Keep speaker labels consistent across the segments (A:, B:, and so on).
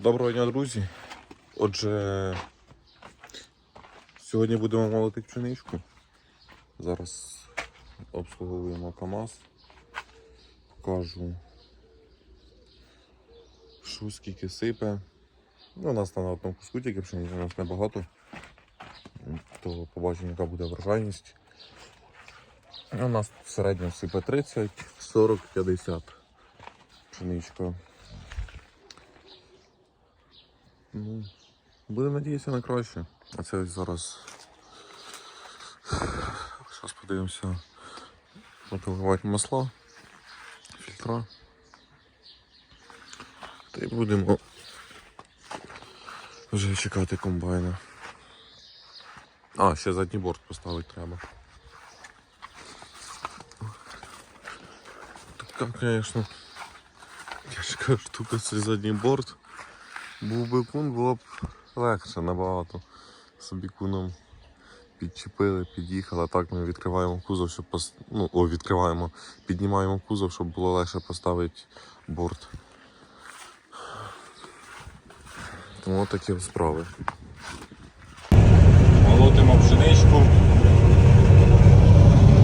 A: Доброго дня, друзі. Отже, сьогодні будемо молотити пшеничку. Зараз обслуговуємо КАМАЗ. Покажу, що скільки сипе. Ну, у нас там на одному куску тільки пшениці, у нас небагато. То побачимо, яка буде врожайність. У нас в середньому сипе 30, 40, 50 пшеничка. Ну, будемо надіятися на краще. А це зараз. Зараз подивимося. Мотивувати масла, фільтра. Та й будемо вже чекати комбайна. А, ще задній борт поставити треба. Така, звісно, тяжка штука цей задній борт. Був би кун, було б легше набагато. Собі куном підчепили, під'їхали. Так ми відкриваємо кузов, щоб пос... ну, о, відкриваємо, піднімаємо кузов, щоб було легше поставити борт. Тому такі справи. Молотимо пшеничку.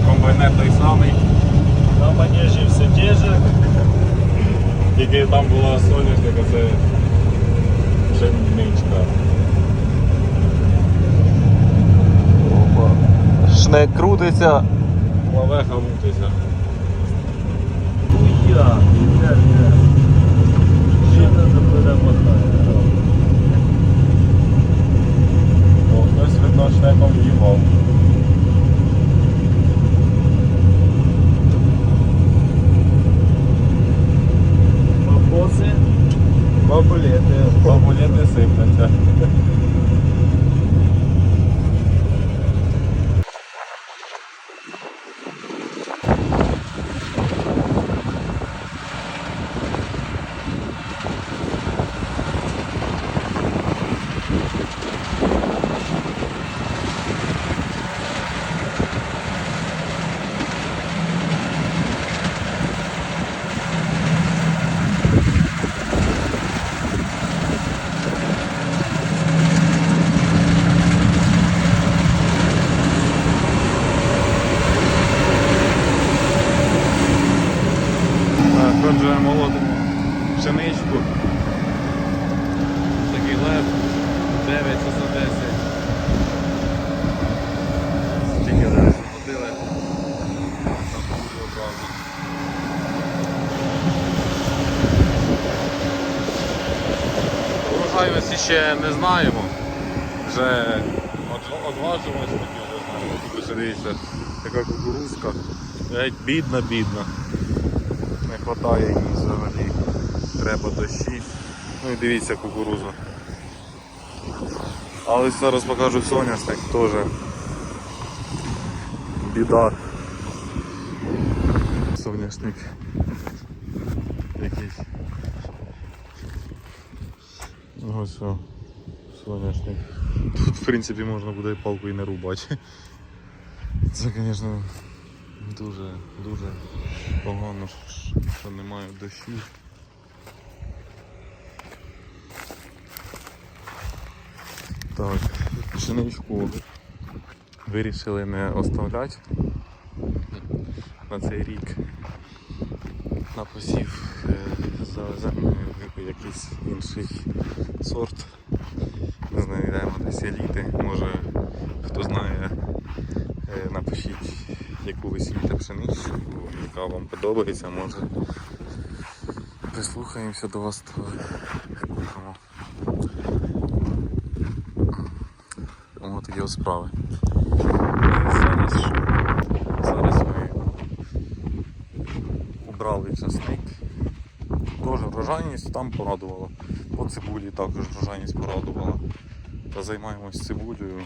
A: Комбайнер той самий.
B: На манежі все те же.
A: Тільки там була соняшник, а це пшеничка.
B: Шнек крутиться.
A: Лавеха мутиться.
B: Хуя, Що це за перемотає?
A: О, хтось видно шнеком в'їбав. 对以起 отже, молодимо пшеничку. Такий лев 9 за 10. Тільки зараз ходили. Там буде одразу. Урожайності ще не знаємо. Вже од- одважимось вже знаємо. Тут дивіться, така кукурузка. Бідна, бідна. Не вистачає їй взагалі. Треба дощі. Ну і дивіться кукуруза. Але зараз покажу соняшник теж. Біда. Соняшник. Якийсь. Ось о, соняшник. Тут в принципі можна буде палку і не рубати. Це, звісно, дуже, дуже погано, що немає дощів. Так, пшеничку вирішили не оставляти на цей рік. На посів е, завеземо якийсь інший сорт. Не знаю, йдемо десь еліти. Може хто знає, напишіть, яку ви сієте пшеничку, яка вам подобається, може прислухаємося до вас, то купимо. Ось такі от справи. Зараз, зараз ми убрали часник. Теж врожайність там порадувала. По цибулі також врожайність порадувала. Та займаємось цибулею.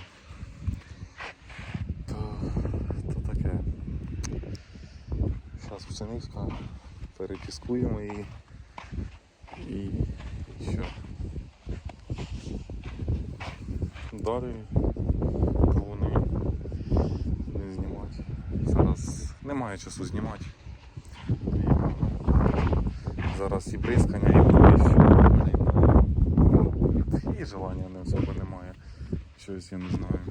A: Пацанівська, перепіскуємо її і, і що. Далі колони не знімати. Зараз немає часу знімати. Зараз і бризкання, і поліщення,
C: і желання не особо немає. Щось я не знаю.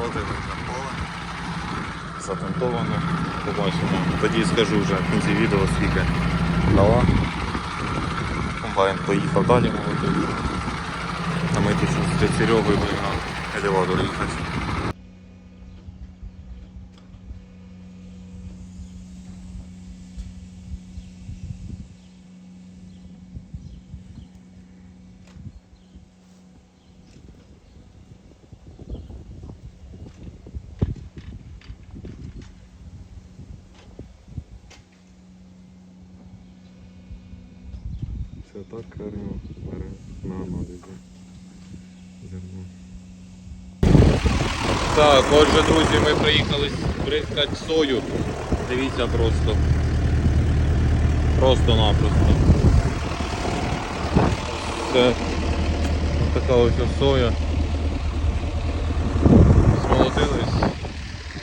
A: От і змолотили вже поле. Затентовано. Побачимо. Тоді скажу вже в кінці відео скільки дала. Комбайн поїхав далі молотити. А ми тут з Серегою будемо на елеватор їхати. Це так керно бере на аналізи. Зерно. Так, отже, друзі, ми приїхали бризкати сою. Дивіться просто. Просто-напросто. Це така ось соя. Змолотились.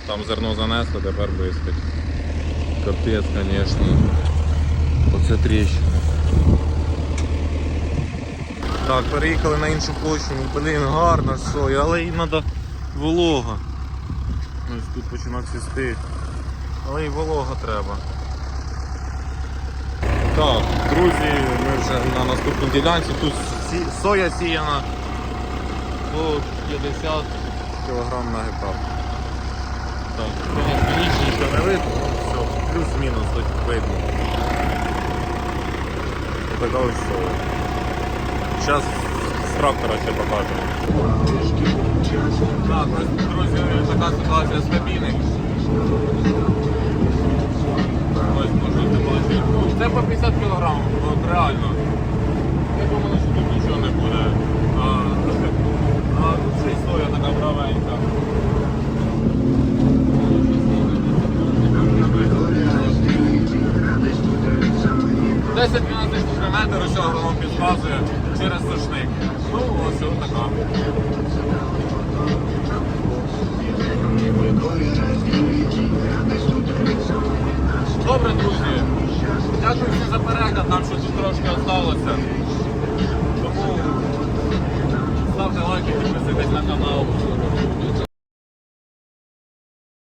A: Там зерно занесло, тепер бризкать. Капець, звісно. Оце тріщина. Так, переїхали на іншу площу, ну, блін, гарна соя, але їй треба волога. Ось тут починає цвісти. Але і волога треба. Так, друзі, ми вже на наступній ділянці. Тут соя сіяна по 50 кг на гектар. Так, звісно, ніч нічого не видно, ну все, плюс-мінус видно. Така ось соя. Зараз з трактора ще покажемо. Так, друзі, така ситуація з кабіни. Ну, Це по 50 кг, от реально. Я думаю, що тут нічого не буде. А, а тут ще й соя така бравенька. Десять 12 км ось цього підказує через сушник. Ну, ось отака. така. Добре, друзі. Дякую всім за перегляд, нам ще тут трошки залишилося.